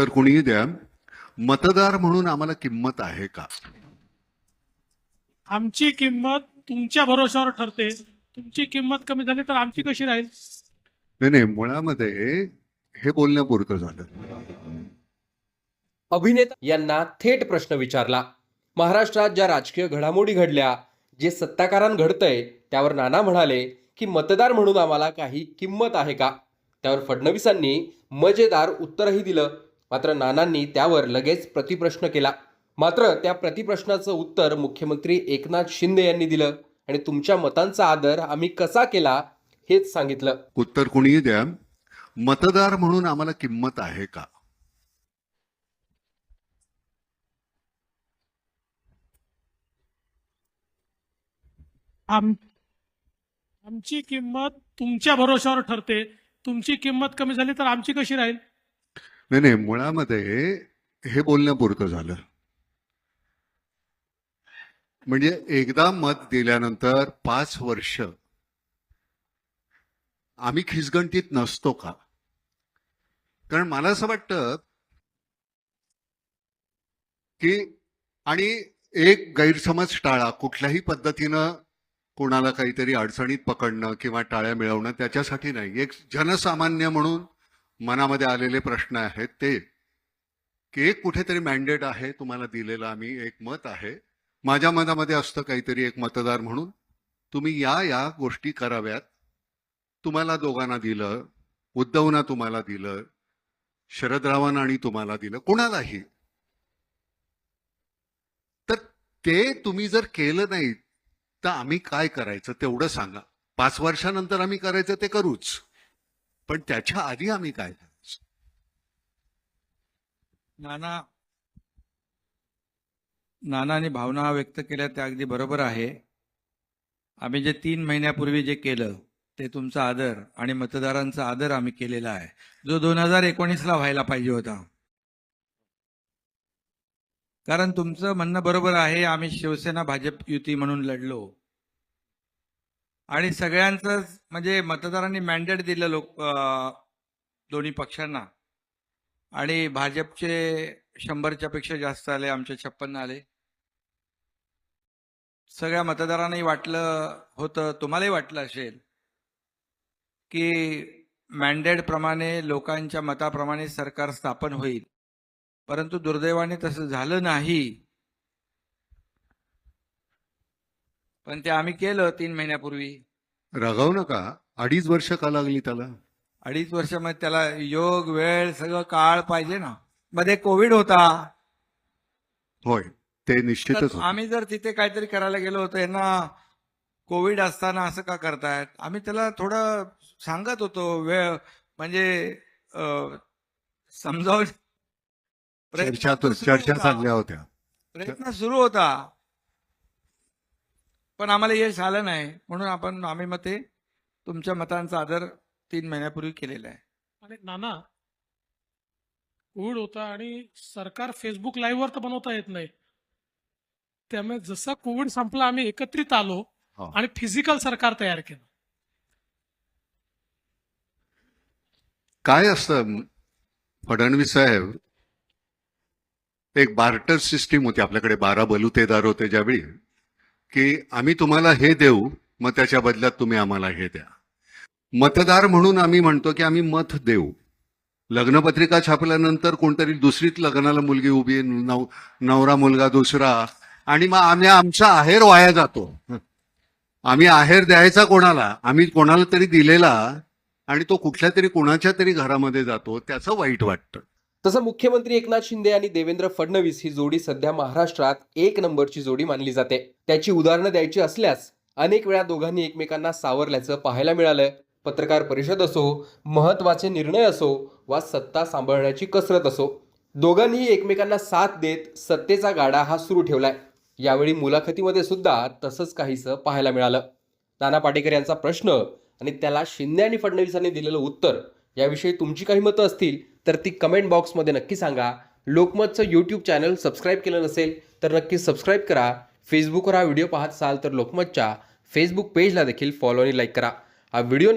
उत्तर कुणीही द्या. मतदार म्हणून आम्हाला किंमत आहे का? आमची किंमत तुमच्या भरोशावर ठरते. तुमची किंमत कमी झाली तर आमची कशी राहील? नाही नाही मुळामध्ये हे बोलण्यापुरतं झालं. अभिनेता यांना थेट प्रश्न विचारला. महाराष्ट्रात ज्या राजकीय घडामोडी घडल्या जे सत्ताकारां घडतंय त्यावर नाना म्हणाले की मतदार म्हणून आम्हाला काही किंमत आहे का? त्यावर फडणवीसांनी मजेदार उत्तरही दिलं. मात्र नानांनी त्यावर लगेच प्रतिप्रश्न केला. मात्र त्या प्रतिप्रश्नाचं उत्तर मुख्यमंत्री एकनाथ शिंदे यांनी दिलं आणि तुमच्या मतांचा आदर आम्ही कसा केला हेच सांगितलं. उत्तर कुणीही द्या. मतदार म्हणून आम्हाला किंमत आहे का? आम आमची किंमत तुमच्या भरोशावर ठरते. तुमची किंमत कमी झाली तर आमची कशी राहील? नाही नाही मुळामध्ये हे बोलण्यापुरतं झालं. म्हणजे एकदा मत दिल्यानंतर पाच वर्ष आम्ही खिसगंटीत नसतो का? कारण मला असं वाटतं की आणि एक गैरसमज टाळा कुठल्याही पद्धतीनं कोणाला काहीतरी अडचणीत पकडणं किंवा टाळ्या मिळवणं त्याच्यासाठी नाही. एक जनसामान्य म्हणून मनामध्ये आलेले प्रश्न आहेत ते. की एक कुठेतरी मॅन्डेट आहे तुम्हाला दिलेलं आम्ही एक मत आहे. माझ्या मनामध्ये असतं काहीतरी एक मतदार म्हणून. तुम्ही या या गोष्टी कराव्यात. तुम्हाला दोघांना दिलं उद्धवना तुम्हाला दिलं शरदरावांना आणि तुम्हाला दिलं कोणालाही. तर ते तुम्ही जर केलं नाही तर आम्ही काय करायचं तेवढं सांगा. पाच वर्षानंतर आम्ही करायचं ते करूच. पण त्याच्या आधी आम्ही काय करायचं? नाना नानाने भावना व्यक्त केल्या त्या अगदी बरोबर आहे. आम्ही जे तीन महिन्यापूर्वी जे केलं ते तुमचा आदर आणि मतदारांचा आदर आम्ही केलेला आहे. जो दोन हजार एकोणीसला व्हायला पाहिजे होता. कारण तुमचं म्हणणं बरोबर आहे आम्ही शिवसेना भाजप युती म्हणून लढलो. आणि सगळ्यांचं म्हणजे मतदारांनी मॅन्डेट दिलं लोक दोन्ही पक्षांना. आणि भाजपचे शंभरच्या पेक्षा जास्त आले आमचे छप्पन्न आले. सगळ्या मतदारांनाही वाटलं होतं तुम्हालाही वाटलं असेल की मॅन्डेट प्रमाणे लोकांच्या मताप्रमाणे सरकार स्थापन होईल. परंतु दुर्दैवाने तसं झालं नाही. पण ते आम्ही केलं तीन महिन्यापूर्वी. रागावू नका. अडीच वर्ष का लागली त्याला? अडीच वर्षामध्ये त्याला योग वेळ सगळं काळ पाहिजे ना. मध्ये कोविड होता. होय ते निश्चितच होतं. आम्ही जर तिथे काहीतरी करायला गेलो होतो यांना कोविड असताना असं का करतायत? आम्ही त्याला थोडं सांगत होतो वेळ म्हणजे समजावून. चर्चा. चालल्या होत्या. प्रयत्न सुरू होता. पण आम्हाला यश आलं नाही. म्हणून आपण आम्ही मग ते तुमच्या मतांचा आदर तीन महिन्यापूर्वी केलेला आहे. आणि नाना कोविड होता आणि सरकार फेसबुक लाईव्हवर तर बनवता येत नाही. त्यामुळे जसा कोविड संपला आम्ही एकत्रित आलो हो. आणि फिजिकल सरकार तयार केलं. काय असतं फडणवीस साहेब? एक बार्टर सिस्टीम होती आपल्याकडे बारा बलुतेदार होते ज्यावेळी. की आम्ही तुम्हाला हे देऊ मग त्याच्या बदल्यात तुम्ही आम्हाला हे द्या. मतदार म्हणून आम्ही म्हणतो की आम्ही मत देऊ. लग्नपत्रिका छापल्यानंतर कोणतरी दुसरीच लग्नाला मुलगी उभी नव नवरा मुलगा दुसरा. आणि मग आम्ही आमचा आहेर वाया जातो. आम्ही आहेर द्यायचा कोणाला? आम्ही कोणाला तरी दिलेला आणि तो कुठल्या तरी कोणाच्या तरी घरामध्ये जातो त्याचं वाईट वाटतं. तसं मुख्यमंत्री एकनाथ शिंदे आणि देवेंद्र फडणवीस ही जोडी सध्या महाराष्ट्रात एक नंबरची जोडी मानली जाते. त्याची उदाहरणं द्यायची असल्यास अनेक वेळा दोघांनी एकमेकांना सावरल्याचं पाहायला मिळालं. पत्रकार परिषद असो महत्त्वाचे निर्णय असो वा सत्ता सांभाळण्याची कसरत असो दोघांनीही एकमेकांना साथ देत सत्तेचा गाडा हा सुरू ठेवलाय. यावेळी मुलाखतीमध्ये सुद्धा तसंच काहीसं पाहायला मिळालं. नाना पाटेकर यांचा प्रश्न आणि त्याला शिंदे आणि फडणवीसांनी दिलेलं उत्तर याविषयी तुमची काही मतं असतील? तर ती कमेंट बॉक्समध्ये नक्की सांगा. लोकमतचं यूट्यूब चॅनल सबस्क्राईब केलं नसेल तर नक्की सबस्क्राईब करा. फेसबुकवर हा व्हिडिओ पाहत असाल तर लोकमतच्या फेसबुक पेजला देखील फॉलो आणि लाईक करा. हा व्हिडिओ